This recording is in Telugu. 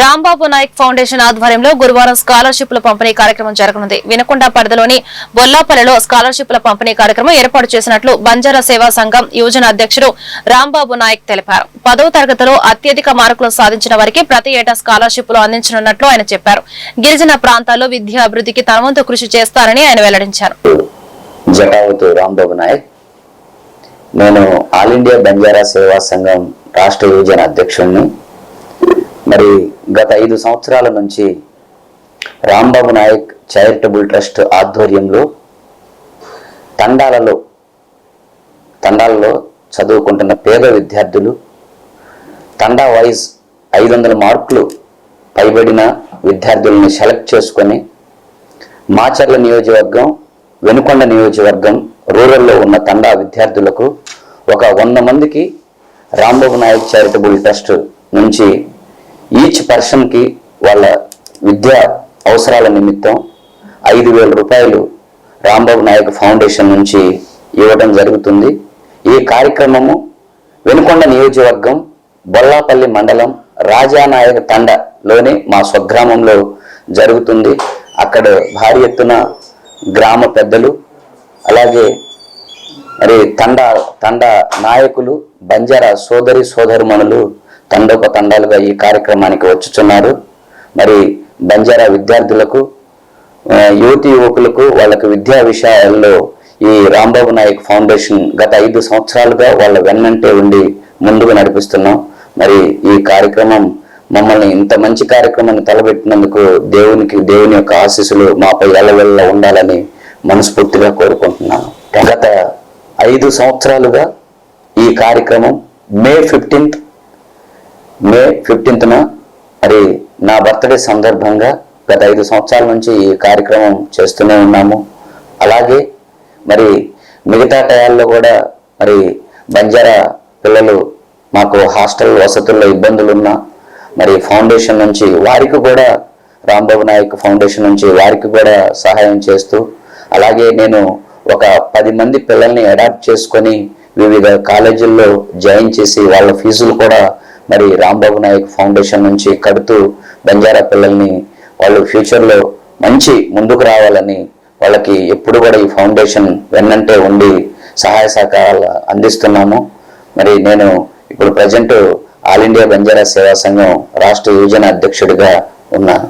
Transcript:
రాంబాబు నాయక్ ఫౌండేషన్ ఆధ్వర్యంలో గురువారం స్కాలర్షిప్ల పంపిణీ కార్యక్రమం జరగనుంది. వినకొండ పరిధిలోని బొల్లాపల్లిలో స్కాలర్షిప్ల పంపిణీ కార్యక్రమం ఏర్పాటు చేసినట్లు బంజారా సేవా సంఘం యువజన అధ్యక్షుడు రాంబాబు నాయక్ తెలిపారు. పదవ తరగతిలో అత్యధిక మార్కులు సాధించిన వారికి ప్రతి ఏటా స్కాలర్షిప్లు అందించనున్నట్లు ఆయన చెప్పారు. గిరిజన ప్రాంతాల్లో విద్యా అభివృద్ధికి తన కృషి చేస్తారని ఆయన వెల్లడించారు. రాంబాబు నాయక్. నేను ఆల్ ఇండియా బంజారా సేవా సంఘం రాష్ట్ర యువజన అధ్యక్షుడిని మరి గత ఐదు సంవత్సరాల నుంచి రాంబాబు నాయక్ చారిటబుల్ ట్రస్ట్ ఆధ్వర్యంలో తండాలలో తండాలలో చదువుకుంటున్న పేద విద్యార్థులు తండా వైజ్ ఐదు వందల మార్కులు పైబడిన విద్యార్థులను సెలెక్ట్ చేసుకొని మాచర్ల నియోజకవర్గం వెనుకొండ నియోజకవర్గం రూరల్లో ఉన్న తండా విద్యార్థులకు ఒక వంద మందికి రాంబాబు నాయక్ చారిటబుల్ ట్రస్ట్ నుంచి ఈచ్ పర్సన్కి వాళ్ళ విద్యా అవసరాల నిమిత్తం ఐదు వేల రూపాయలు రాంబాబు నాయక్ ఫౌండేషన్ నుంచి ఇవ్వడం జరుగుతుంది. ఈ కార్యక్రమము వెనుకొండ నియోజకవర్గం బొల్లాపల్లి మండలం రాజానాయక తండలోని మా స్వగ్రామంలో జరుగుతుంది. అక్కడ భారీ ఎత్తున గ్రామ పెద్దలు అలాగే మరి తండ తండ నాయకులు బంజారా సోదరి సోదరుమణులు తండోప తండాలుగా ఈ కార్యక్రమానికి వచ్చుచున్నారు. మరి బంజారా విద్యార్థులకు యువతి యువకులకు వాళ్ళకు విద్యా విషయాల్లో ఈ రాంబాబు నాయక్ ఫౌండేషన్ గత ఐదు సంవత్సరాలుగా వాళ్ళ వెన్నంటే ఉండి ముందుకు నడిపిస్తున్నాం. మరి ఈ కార్యక్రమం మమ్మల్ని ఇంత మంచి కార్యక్రమాన్ని తలబెట్టినందుకు దేవునికి దేవుని యొక్క ఆశీస్సులు మాపై ఎల్లవెల్ల ఉండాలని మనస్ఫూర్తిగా కోరుకుంటున్నాను. గత ఐదు సంవత్సరాలుగా ఈ కార్యక్రమం మే ఫిఫ్టీన్త్ మే ఫిఫ్టీన్త్న మరి నా బర్త్డే సందర్భంగా గత ఐదు సంవత్సరాల నుంచి ఈ కార్యక్రమం చేస్తూనే ఉన్నాము. అలాగే మరి మిగతా టయాల్లో కూడా మరి బంజారా పిల్లలు మాకు హాస్టల్ వసతుల్లో ఇబ్బందులు ఉన్నా మరి ఫౌండేషన్ నుంచి వారికి కూడా రాంబాబు నాయక్ ఫౌండేషన్ నుంచి వారికి కూడా సహాయం చేస్తూ అలాగే నేను ఒక పది మంది పిల్లల్ని అడాప్ట్ చేసుకొని వివిధ కాలేజీల్లో జాయిన్ చేసి వాళ్ళ ఫీజులు కూడా మరి రాంబాబు నాయక్ ఫౌండేషన్ నుంచి కడుతూ బంజారా పిల్లల్ని వాళ్ళు ఫ్యూచర్లో మంచి ముందుకు రావాలని వాళ్ళకి ఎప్పుడు కూడా ఈ ఫౌండేషన్ వెన్నంటే ఉండి సహాయ సహకారాలు అందిస్తున్నాము. మరి నేను ఇప్పుడు ప్రజెంట్ ఆల్ ఇండియా బంజారా సేవా సంఘం రాష్ట్ర యువజన అధ్యక్షుడిగా ఉన్నాను